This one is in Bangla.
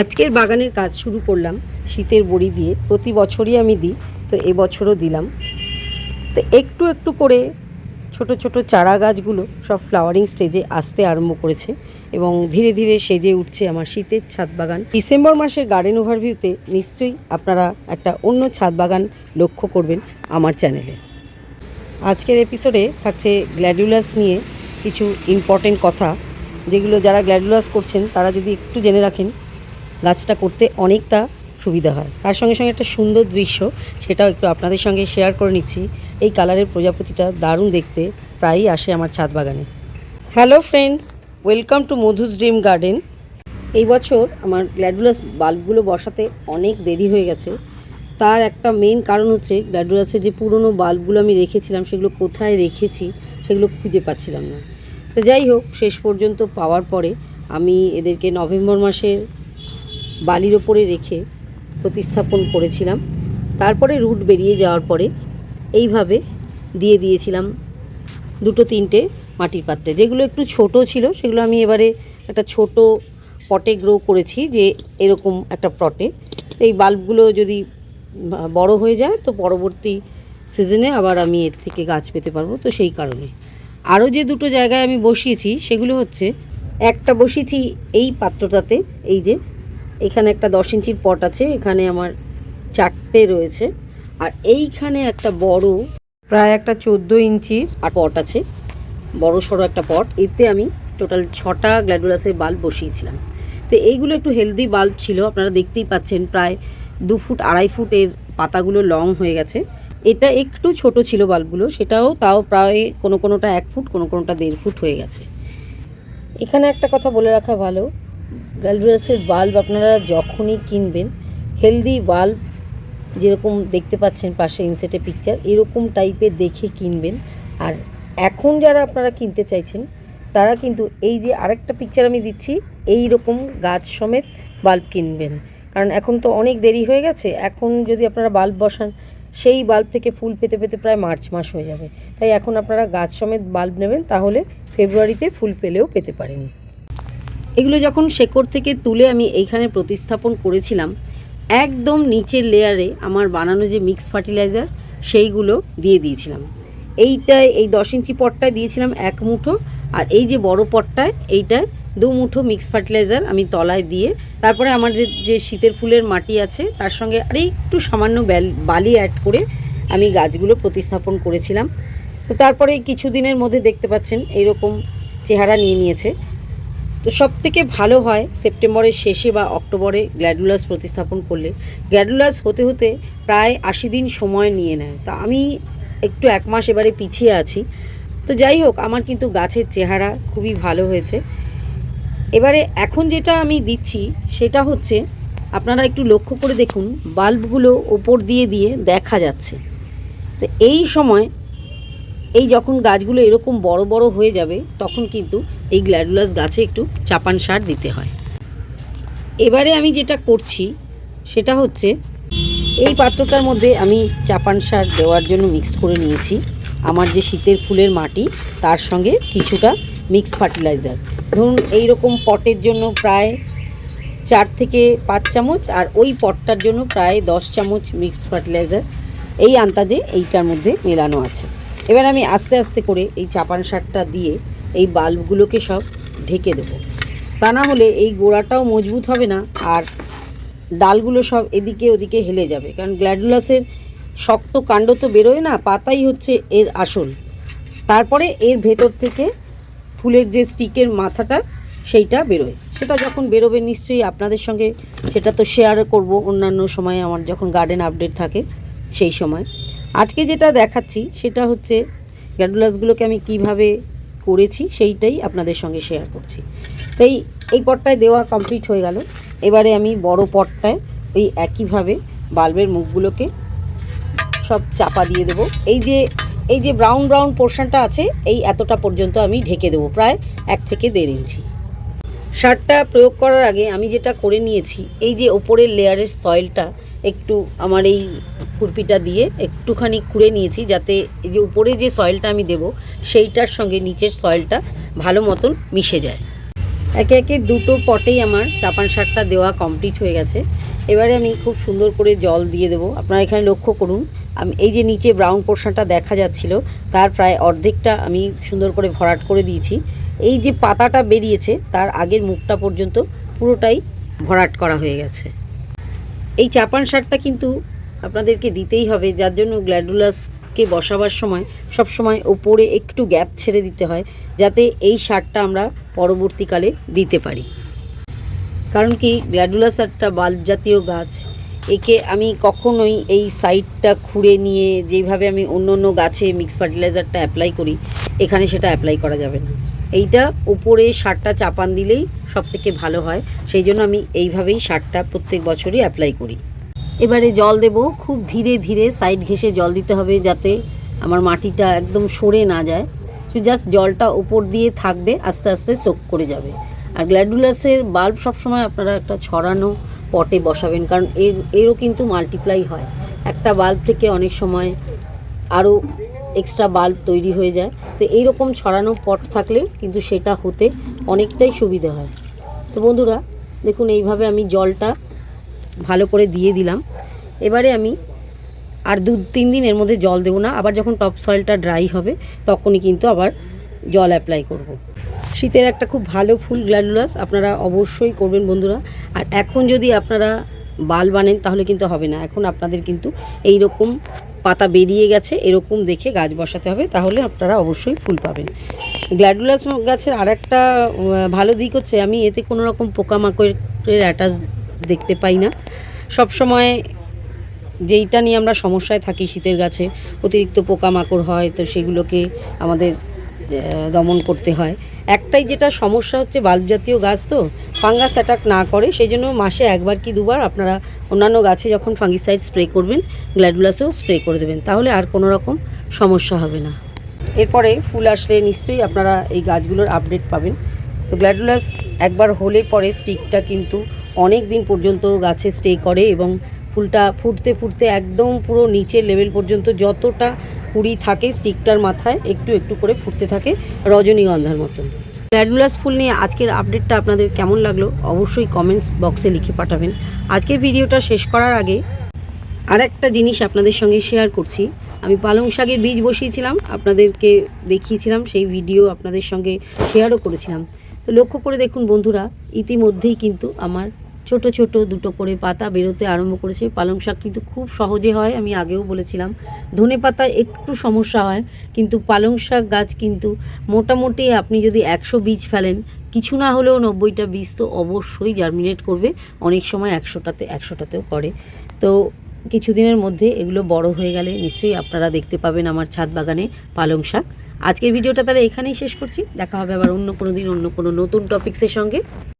আজকের বাগানের কাজ শুরু করলাম শীতের বড়ি দিয়ে। প্রতি বছরই আমি দিই, তো এবছরও দিলাম। তো একটু একটু করে ছোট ছোট চারা গাছগুলো সব ফ্লাওয়ারিং স্টেজে আসতে আরম্ভ করেছে এবং ধীরে ধীরে সেজে উঠছে আমার শীতের ছাদ বাগান। ডিসেম্বর মাসের গার্ডেন ওভারভিউতে নিশ্চয়ই আপনারা একটা অন্য ছাদ বাগান লক্ষ্য করবেন আমার চ্যানেলে আজকের এপিসোডে থাকছে গ্ল্যাডুলাস নিয়ে কিছু ইম্পর্টেন্ট কথা, যেগুলো যারা গ্ল্যাডুলাস করছেন তারা যদি একটু জেনে রাখেন গাছটা করতে অনেকটা সুবিধা হয়। তার সঙ্গে সঙ্গে একটা সুন্দর দৃশ্য, সেটাও একটু আপনাদের সঙ্গে শেয়ার করে নিচ্ছি। এই কালারের প্রজাপতিটা দারুণ দেখতে, প্রায়ই আসে আমার ছাদ বাগানে। Hello friends welcome to Madhu's dream garden এই বছর আমার গ্ল্যাডুলাস বাল্বগুলো বসাতে অনেক দেরি হয়ে গেছে। তার একটা মেন কারণ হচ্ছে গ্ল্যাডুলাসের যে পুরনো বাল্বগুলো আমি রেখেছিলাম, সেগুলো কোথায় রেখেছি, সেগুলো খুঁজে পাচ্ছিলাম না। তো যাই হোক, শেষ পর্যন্ত পাওয়ার পরে আমি এদেরকে নভেম্বর মাসের বালির ওপরে রেখে প্রতিস্থাপন করেছিলাম। তারপরে রুট বেরিয়ে যাওয়ার পরে এইভাবে দিয়ে দিয়েছিলাম দুটো তিনটে মাটির পাত্রে। যেগুলো একটু ছোট ছিল, সেগুলো আমি এবারে একটা ছোট পটে গ্রো করেছি যে এরকম একটা পটে। এই বাল্বগুলো যদি বড় হয়ে যায়, তো পরবর্তী সিজনে আবার আমি এর থেকে গাছ পেতে পারব। তো সেই কারণে। আরও যে দুটো জায়গায় আমি বসিয়েছি, সেগুলো হচ্ছে, একটা বসিয়েছি এই পাত্রটাতে, এই যে এখানে একটা দশ ইঞ্চির পট আছে, এখানে আমার চারটে রয়েছে। আর এইখানে একটা বড় প্রায় একটা চোদ্দ ইঞ্চির আর পট আছে, বড় সড়ো একটা পট। এতে আমি টোটাল ছটা গ্ল্যাডুলাসের বাল্ব বসিয়েছিলাম। তো এইগুলো একটু হেলদি বাল্ব ছিল, আপনারা দেখতেই পাচ্ছেন প্রায় দু ফুট, আড়াই ফুটের পাতাগুলো লং হয়ে গেছে। এটা একটু ছোট ছিল বাল্বগুলো, সেটাও তাও প্রায় কোনো কোনোটা এক ফুট, কোনো কোনোটা দেড় ফুট হয়ে গেছে। এখানে একটা কথা বলে রাখা ভালো গ্যালভেরাসের বাল্ব আপনারা যখনই কিনবেন, হেলদি বাল্ব যেরকম দেখতে পাচ্ছেন পাশে ইনসেটে পিকচার এরকম টাইপের দেখে কিনবেন। আর এখন যারা আপনারা কিনতে চাইছেন, তারা কিন্তু এই যে আরেকটা পিকচার আমি দিচ্ছি এই রকম গাছ সমেত বাল্ব কিনবেন। কারণ এখন তো অনেক দেরি হয়ে গেছে, এখন যদি আপনারা বাল্ব বসান, সেই বাল্ব থেকে ফুল পেতে পেতে প্রায় মার্চ মাস হয়ে যাবে। তাই এখন আপনারা গাছ সমেত বাল্ব নেবেন, তাহলে ফেব্রুয়ারিতে ফুল পেলেও পেতে পারেন। এগুলো যখন শেকড় থেকে তুলে আমি এইখানে প্রতিস্থাপন করেছিলাম, একদম নিচের লেয়ারে আমার বানানো যে মিক্স ফার্টিলাইজার সেইগুলো দিয়ে দিয়েছিলাম। এইটায়, এই দশ ইঞ্চি পটটায় দিয়েছিলাম এক মুঠো আর এই যে বড় পটটায় এইটায় দু মুঠো মিক্স ফার্টিলাইজার আমি তলায় দিয়ে, তারপরে আমার যে যে শীতের ফুলের মাটি আছে, তার সঙ্গে আর একটু সামান্য বালি অ্যাড করে আমি গাছগুলো প্রতিস্থাপন করেছিলাম। তো তারপরে কিছুদিনের মধ্যে দেখতে পাচ্ছেন এইরকম চেহারা নিয়ে নিয়েছে। তো সব থেকে ভালো হয় সেপ্টেম্বরের শেষে বা অক্টোবরে গ্ল্যাডুলাস প্রতিস্থাপন করলে। গ্ল্যাডুলাস হতে হতে প্রায় আশি দিন সময় নিয়ে নেয়। তা আমি একটু এক মাস এবারে পিছিয়ে আছি। তো যাই হোক, আমার কিন্তু গাছের চেহারা খুবই ভালো হয়েছে। এবারে এখন যেটা আমি দিচ্ছি, সেটা হচ্ছে, আপনারা একটু লক্ষ্য করে দেখুন, বাল্বগুলো ওপর দিয়ে দিয়ে দেখা যাচ্ছে। তো এই সময় এই যখন গাছগুলো এরকম বড় বড় হয়ে যাবে, তখন কিন্তু এই গ্ল্যাডুলাস গাছে একটু চাপান সার দিতে হয়। এবারে আমি যেটা করছি, সেটা হচ্ছে এই পাত্রটার মধ্যে আমি চাপান সার দেওয়ার জন্য মিক্স করে নিয়েছি। আমার যে শীতের ফুলের মাটি, তার সঙ্গে কিছুটা মিক্স ফার্টিলাইজার ধরুন এই রকম পটের জন্য প্রায় চার থেকে পাঁচ চামচ আর ওই পটটার জন্য প্রায় দশ চামচ মিক্স ফার্টিলাইজার এই আন্দাজে এইটার মধ্যে মেলানো আছে। এবার আমি আস্তে আস্তে করে এই চাপান সারটা দিয়ে এই বাল্বগুলোকে সব ঢেকে দেবো। তা না হলে এই গোড়াটাও মজবুত হবে না আর ডালগুলো সব এদিকে ওদিকে হেলে যাবে। কারণ গ্ল্যাডুলাসের শক্ত কাণ্ড তো বেরোয় না, পাতাই হচ্ছে এর আসল। তারপরে এর ভেতর থেকে ফুলের যে স্টিকের মাথাটা, সেইটা বেরোয়। সেটা যখন বেরোবে নিশ্চয়ই আপনাদের সঙ্গে, সেটা তো শেয়ার করব অন্যান্য সময় আমার যখন গার্ডেন আপডেট থাকে, সেই সময়। আজকে যেটা দেখাচ্ছি, সেটা হচ্ছে গ্যাডুলাসগুলোকে আমি কীভাবে করেছি, সেইটাই আপনাদের সঙ্গে শেয়ার করছি। তাই এই পটটায় দেওয়া কমপ্লিট হয়ে গেল। এবারে আমি বড় পটটায় ওই একইভাবে বাল্বের মুখগুলোকে সব চাপা দিয়ে দেবো। এই যে এই যে ব্রাউন ব্রাউন পোর্শনটা আছে, এই এতটা পর্যন্ত আমি ঢেকে দেবো, প্রায় এক থেকে দেড় ইঞ্চি। সারটা প্রয়োগ করার আগে আমি যেটা করে নিয়েছি, এই যে ওপরের লেয়ারের সয়েলটা একটু আমার এই খুরপিটা দিয়ে একটুখানি খুঁড়ে নিয়েছি যাতে এই যে উপরে যে সয়েলটা আমি দেব, সেইটার সঙ্গে নিচের সয়েলটা ভালো মতন মিশে যায়। একে একে দুটো পটেই আমার চাপান শাকটা দেওয়া কমপ্লিট হয়ে গেছে। এবারে আমি খুব সুন্দর করে জল দিয়ে দেবো। আপনারা এখানে লক্ষ্য করুন, আমি এই যে নিচে ব্রাউন পোর্শনটা দেখা যাচ্ছিল, তার প্রায় অর্ধেকটা আমি সুন্দর করে ভরাট করে দিয়েছি। এই যে পাতাটা বেরিয়েছে, তার আগের মুখটা পর্যন্ত পুরোটাই ভরাট করা হয়ে গেছে। এই চাপান সারটা কিন্তু আপনাদেরকে দিতেই হবে, যার জন্য গ্ল্যাডুলাসকে বসাবার সময় সব সময় ওপরে একটু গ্যাপ ছেড়ে দিতে হয়, যাতে এই সারটা আমরা পরবর্তীকালে দিতে পারি। কারণ কি, গ্ল্যাডুলাস একটা বাল্ব জাতীয় গাছ, একে আমি কখনোই এই সাইডটা খুঁড়ে নিয়ে যেইভাবে আমি অন্য অন্য গাছে মিক্স ফার্টিলাইজারটা অ্যাপ্লাই করি, এখানে সেটা অ্যাপ্লাই করা যাবে না। এইটা উপরে সারটা চাপান দিলেই সব থেকে ভালো হয়, সেই জন্য আমি এইভাবেই সারটা প্রত্যেক বছরই অ্যাপ্লাই করি। এবারে জল দেব। খুব ধীরে ধীরে সাইড ঘেঁষে জল দিতে হবে যাতে আমার মাটিটা একদম সরে না যায়। তো জাস্ট জলটা ওপর দিয়ে থাকবে, আস্তে আস্তে সোক করে যাবে। আর গ্ল্যাডুলাসের বাল্ব সবসময় আপনারা একটা ছড়ানো পটে বসাবেন, কারণ এর, এরও কিন্তু মাল্টিপ্লাই হয়। একটা বাল্ব থেকে অনেক সময় আরও এক্সট্রা বাল্ব তৈরি হয়ে যায়। তো এইরকম ছড়ানো পট থাকলে কিন্তু সেটা হতে অনেকটাই সুবিধা হয়। তো বন্ধুরা, দেখুন এইভাবে আমি জলটা ভালো করে দিয়ে দিলাম। এবারে আমি আর দু তিন দিন এর মধ্যে জল দেবো না। আবার যখন টপ সয়েলটা ড্রাই হবে, তখনই কিন্তু আবার জল অ্যাপ্লাই করব। শীতের একটা খুব ভালো ফুল গ্ল্যাডুলাস আপনারা অবশ্যই করবেন বন্ধুরা। আর এখন যদি আপনারা বাল বানেন, তাহলে কিন্তু হবে না। এখন আপনাদের কিন্তু এই রকম পাতা বেরিয়ে গেছে, এরকম দেখে গাছ বসাতে হবে। তাহলে আপনারা অবশ্যই ফুল পাবেন। গ্ল্যাডুলাস গাছের আর একটা ভালো দিক হচ্ছে আমি এতে কোনো রকম পোকামাকড়ের অ্যাটাচ দেখতে পাই না। সব সময় যেইটা নিয়ে আমরা সমস্যায় থাকি শীতের গাছে, অতিরিক্ত পোকামাকড় হয়, তো সেগুলোকে আমাদের দমন করতে হয়। একটাই যেটা সমস্যা হচ্ছে বাল্ব জাতীয় গাছ তো, ফাঙ্গাস অ্যাটাক না করে সেই জন্য মাসে একবার কি দুবার আপনারা অন্যান্য গাছে যখন ফাঙ্গিসাইড স্প্রে করবেন, গ্ল্যাডুলাসেও স্প্রে করে দেবেন, তাহলে আর কোনো রকম সমস্যা হবে না। এরপরে ফুল আসলে নিশ্চয়ই আপনারা এই গাছগুলোর আপডেট পাবেন। তো গ্ল্যাডুলাস একবার হলে পরে স্টিকটা কিন্তু অনেক দিন পর্যন্ত গাছে স্টে করে এবং ফুলটা ফুটতে ফুটতে একদম পুরো নিচের লেভেল পর্যন্ত যতটা কুড়ি থাকে স্টিকটার মাথায়, একটু একটু করে ফুটতে থাকে রজনীগন্ধার মতন। গ্ল্যাডুলাস ফুল নিয়ে আজকের আপডেটটা আপনাদের কেমন লাগল অবশ্যই কমেন্টস বক্সে লিখে পাঠাবেন। আজকের ভিডিওটা শেষ করার আগে আর একটা জিনিস আপনাদের সঙ্গে শেয়ার করছি। আমি পালং শাকের বীজ বসিয়েছিলাম, আপনাদেরকে দেখিয়েছিলাম, সেই ভিডিও আপনাদের সঙ্গে শেয়ারও করেছিলাম। তো লক্ষ্য করে দেখুন বন্ধুরা, ইতিমধ্যেই কিন্তু আমার ছোট ছোট দুটো করে পাতা বেরোতে আরম্ভ করেছে। পালং শাক কিন্তু খুব সহজে হয়, আমি আগেও বলেছিলাম। ধনে পাতা একটু সমস্যা হয়, কিন্তু পালং শাক গাছ কিন্তু মোটামুটি আপনি যদি একশো বীজ ফেলেন, কিছু না হলেও নব্বইটা বীজ তো অবশ্যই জার্মিনেট করবে। অনেক সময় একশোটাতে, একশোটাতেও করে। তো কিছুদিনের মধ্যে এগুলো বড় হয়ে গেলে নিশ্চয়ই আপনারা দেখতে পাবেন আমার ছাদ বাগানে পালং শাক। আজকের ভিডিওটা তাহলে এখানেই শেষ করছি। দেখা হবে আবার অন্য কোনো দিন, অন্য কোনো নতুন টপিক্সের সঙ্গে।